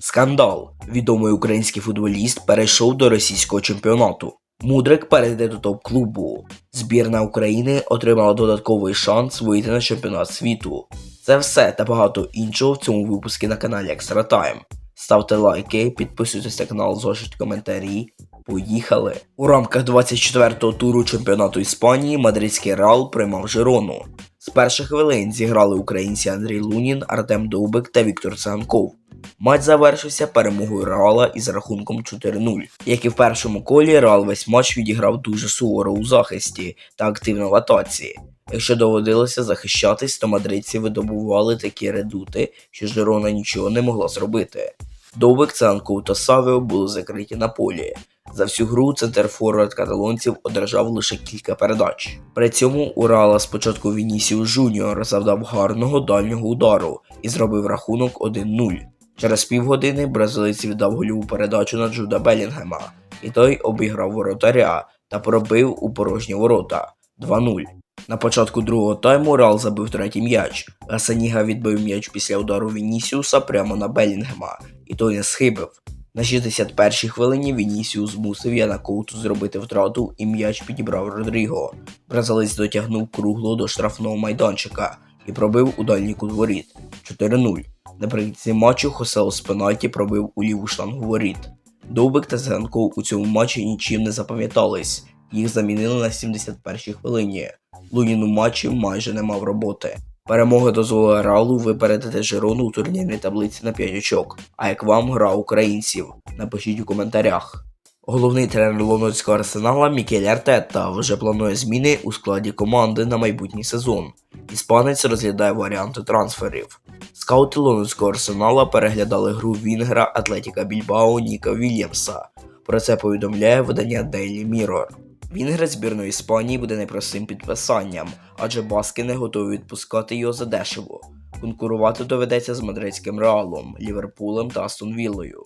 Скандал. Відомий український футболіст перейшов до російського чемпіонату. Мудрик перейде до топ-клубу. Збірна України отримала додатковий шанс вийти на чемпіонат світу. Це все та багато іншого в цьому випуску на каналі Extra Time. Ставте лайки, підписуйтесь на канал, залишіть коментарі. Поїхали! У рамках 24-го туру чемпіонату Іспанії мадридський Реал приймав Жирону. З перших хвилин зіграли українці Андрій Лунін, Артем Довбик та Віктор Циганков. Матч завершився перемогою Реала із рахунком 4-0. Як і в першому колі, Реал весь матч відіграв дуже суворо у захисті та активно в атаці. Якщо доводилося захищатись, то мадридці видобували такі редути, що Жирона нічого не могла зробити. Довбик, Циганков та Савіо були закриті на полі. За всю гру центр форвард каталонців одержав лише кілька передач. При цьому у Реала спочатку Вінісіус Жуніор завдав гарного дальнього удару і зробив рахунок 1-0. Через півгодини бразилець віддав гольову передачу на Джуда Белінгема, і той обіграв воротаря та пробив у порожні ворота 2-0. На початку другого тайму Реал забив третій м'яч, а Саніга відбив м'яч після удару Вінісіуса прямо на Белінгема, і той не схибив. На 61-й хвилині Вінісіус змусив Яна Коуту зробити втрату і м'яч підібрав Родріго. Бразилець дотягнув кругло до штрафного майданчика і пробив у дальній кут воріт 4-0. Наприкінці матчу Хосе з пробив у ліву штангу воріт. Довбик та Зенков у цьому матчі нічим не запам'ятались. Їх замінили на 71-й хвилині. Лунін у матчі майже не мав роботи. Перемога дозволила Ралу випередити Жирону у турнірній таблиці на 5 очок. А як вам гра українців? Напишіть у коментарях. Головний тренер лондонського арсенала Мікель Артетта вже планує зміни у складі команди на майбутній сезон. Іспанець розглядає варіанти трансферів. Скаути лондонського арсенала переглядали гру Вінгера Атлетіка Більбао Ніка Вільямса. Про це повідомляє видання Daily Mirror. Вінгер збірної Іспанії буде непростим підписанням, адже баски не готові відпускати його задешево. Конкурувати доведеться з мадридським Реалом, Ліверпулем та Астон Віллою.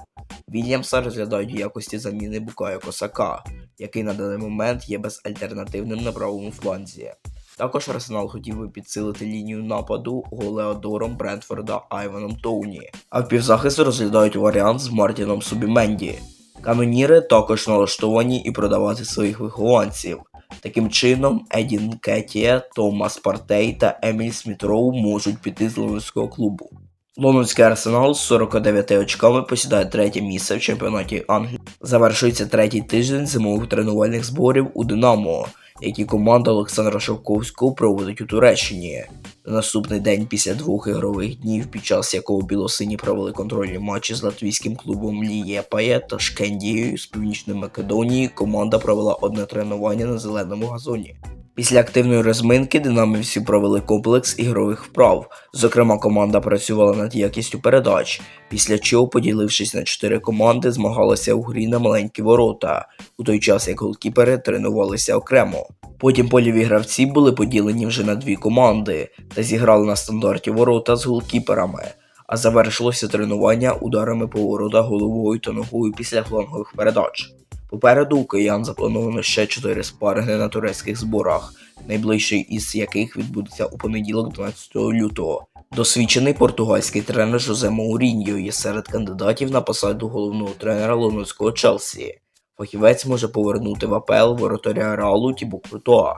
Вільямса розглядають в якості заміни Букаю Косака, який на даний момент є безальтернативним на правому фланзі. Також Арсенал хотів би підсилити лінію нападу Голеодором Брентфорда Айваном Тоуні, а в півзахисту розглядають варіант з Мартіном Субіменді. Каноніри також налаштовані і продавати своїх вихованців. Таким чином, Едін Кетія, Томас Партей та Еміль Смітроу можуть піти з лондонського клубу. Лондонський арсенал з 49 очками посідає третє місце в чемпіонаті Англії. Завершується третій тиждень зимових тренувальних зборів у Динамо, які команда Олександра Шовковського проводить у Туреччині. На наступний день після двох ігрових днів, під час якого білосині провели контрольні матчі з латвійським клубом Лієпає та Шкендією з Північної Македонії, команда провела одне тренування на зеленому газоні. Після активної розминки динамівці провели комплекс ігрових вправ. Зокрема, команда працювала над якістю передач, після чого, поділившись на чотири команди, змагалася у грі на маленькі ворота, у той час як голкіпери тренувалися окремо. Потім польові гравці були поділені вже на дві команди та зіграли на стандарті ворота з голкіперами, а завершилося тренування ударами по воротах головою та ногою після флангових передач. Попереду у киян заплановано ще чотири спаринги на турецьких зборах, найближчий із яких відбудеться у понеділок 12 лютого. Досвідчений португальський тренер Жозе Мауріньо є серед кандидатів на посаду головного тренера лондонського Челсі. Фахівець може повернути в АПЛ воротаря Реалу Тібу Крутоа.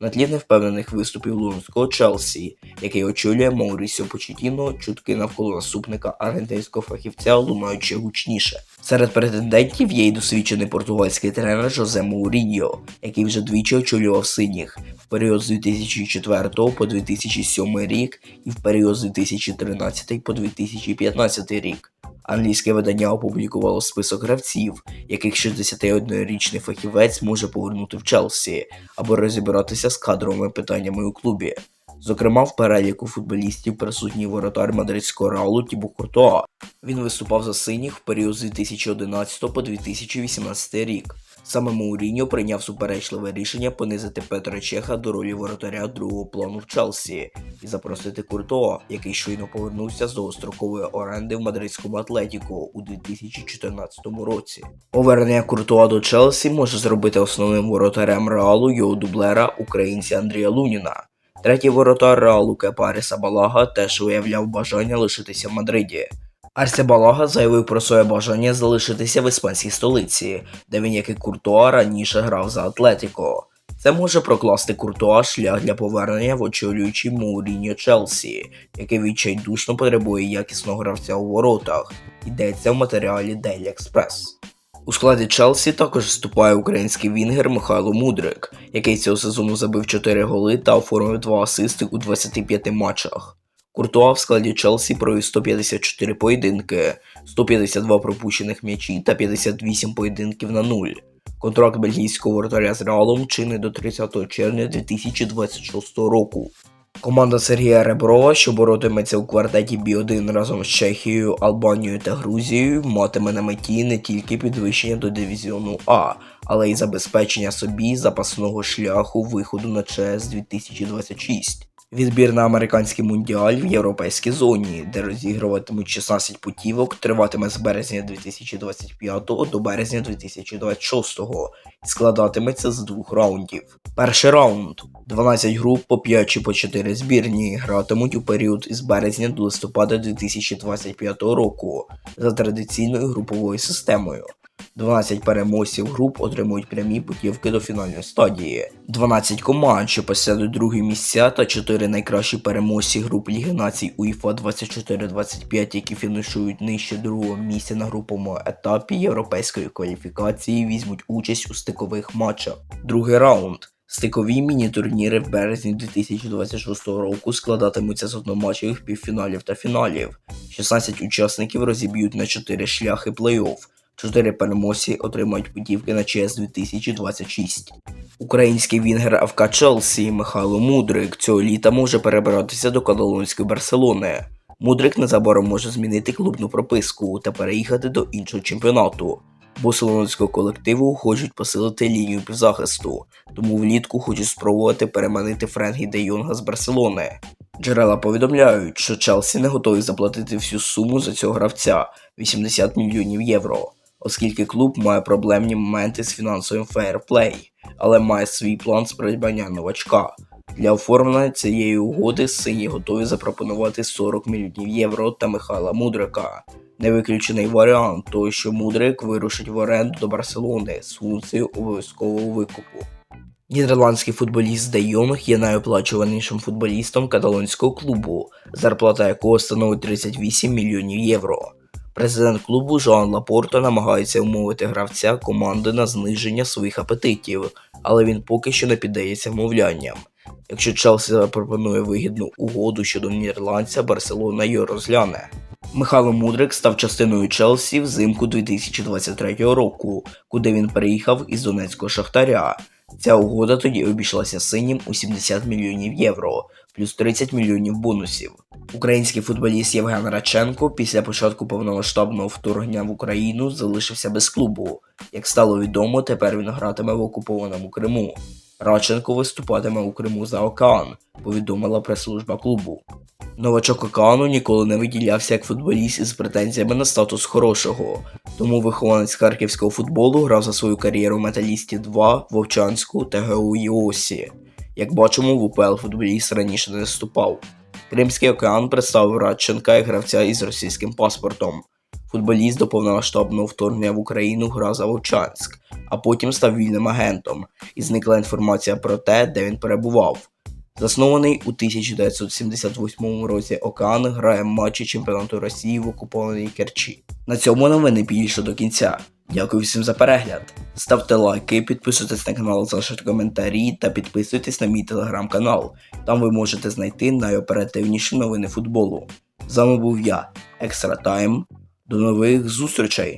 На тлі невпевнених виступів лондонського Челсі, який очолює Маурісіо Почетіно, чутки навколо наступника аргентинського фахівця лунають ще гучніше. Серед претендентів є й досвідчений португальський тренер Жозе Мауріньо, який вже двічі очолював синіх в період з 2004 по 2007 рік і в період з 2013 по 2015 рік. Англійське видання опублікувало список гравців, яких 61-річний фахівець може повернути в Челсі, або розібратися з кадровими питаннями у клубі. Зокрема, в переліку футболістів присутній воротар мадридського Реалу Тібу Куртоа. Він виступав за синіх в період з 2011 по 2018 рік. Саме Мауріньо прийняв суперечливе рішення понизити Петра Чеха до ролі воротаря другого плану в Челсі і запросити Куртоа, який щойно повернувся з довгострокової оренди в мадридському Атлетіку у 2014 році. Повернення Куртоа до Челсі може зробити основним воротарем Реалу його дублера українця Андрія Луніна. Третій воротар Реалу Кепаріса Балага теж виявляв бажання лишитися в Мадриді. Арсебалага заявив про своє бажання залишитися в іспанській столиці, де він, як і Куртуа, раніше грав за Атлетіко. Це може прокласти Куртуа шлях для повернення в очолюючий Мауріньо Челсі, який відчайдушно потребує якісного гравця у воротах. Йдеться в матеріалі Daily Express. У складі Челсі також вступає український вінгер Михайло Мудрик, який цього сезону забив 4 голи та оформив 2 асисти у 25 матчах. Куртуа в складі Челсі провів 154 поєдинки, 152 пропущених м'ячі та 58 поєдинків на нуль. Контракт бельгійського воротаря з Реалом чинить до 30 червня 2026 року. Команда Сергія Реброва, що боротиметься у квартеті Бі-1 разом з Чехією, Албанією та Грузією, матиме на меті не тільки підвищення до дивізіону А, але й забезпечення собі запасного шляху виходу на ЧС 2026. Відбір на американський мундіаль в європейській зоні, де розігруватимуть 16 путівок, триватиме з березня 2025 до березня 2026 і складатиметься з двох раундів. Перший раунд 12 груп по 5 чи по 4 збірні гратимуть у період із березня до листопада 2025 року за традиційною груповою системою. 12 переможців груп отримують прямі путівки до фінальної стадії. 12 команд, що посядуть другі місця, та 4 найкращі переможці груп Ліги Націй УЄФА 24-25, які фінішують нижче другого місця на груповому етапі європейської кваліфікації, візьмуть участь у стикових матчах. Другий раунд. Стикові міні-турніри в березні 2026 року складатимуться з одноматчевих півфіналів та фіналів. 16 учасників розіб'ють на 4 шляхи плей-офф. Чотири переможці отримають путівки на ЧС 2026. Український вінгер АФК Челсі Михайло Мудрик цього літа може перебиратися до каталонської Барселони. Мудрик незабаром може змінити клубну прописку та переїхати до іншого чемпіонату. Бо солонського колективу хочуть посилити лінію півзахисту, тому влітку хочуть спробувати переманити Френгі де Йонга з Барселони. Джерела повідомляють, що Челсі не готові заплатити всю суму за цього гравця 80 мільйонів євро, оскільки клуб має проблемні моменти з фінансовим фейерплей, але має свій план з придбання новачка. Для оформлення цієї угоди сині готові запропонувати 40 мільйонів євро та Михайла Мудрика. Невиключений варіант того, що Мудрик вирушить в оренду до Барселони з функцією обов'язкового викупу. Нідерландський футболіст Де Йонг є найоплачуванішим футболістом каталонського клубу, зарплата якого становить 38 мільйонів євро. Президент клубу Жоан Лапорто намагається умовити гравця команди на зниження своїх апетитів, але він поки що не піддається вмовлянням. Якщо Челсі запропонує вигідну угоду щодо нідерландця, Барселона її розгляне. Михайло Мудрик став частиною Челсі взимку 2023 року, куди він переїхав із Донецького Шахтаря. Ця угода тоді обійшлася синім у 70 мільйонів євро, плюс 30 мільйонів бонусів. Український футболіст Євген Раченко після початку повномасштабного вторгнення в Україну залишився без клубу. Як стало відомо, тепер він гратиме в окупованому Криму. Радченко виступатиме у Криму за океан, повідомила прес-служба клубу. Новачок океану ніколи не виділявся як футболіст із претензіями на статус хорошого, тому вихованець харківського футболу грав за свою кар'єру в Металісті 2, Вовчанську та ГУ Іосі. Як бачимо, в УПЛ футболіст раніше не виступав. Кримський океан представив Радченка як гравця із російським паспортом. Футболіст до повномасштабного вторгнення в Україну грав за Вовчанськ, а потім став вільним агентом, і зникла інформація про те, де він перебував. Заснований у 1978 році Океан грає матчі чемпіонату Росії в окупованій Керчі. На цьому новини більше до кінця. Дякую всім за перегляд. Ставте лайки, підписуйтесь на канал, залишайте коментарі та підписуйтесь на мій телеграм-канал. Там ви можете знайти найоперативніші новини футболу. З вами був я, Екстра Тайм. До нових зустрічей!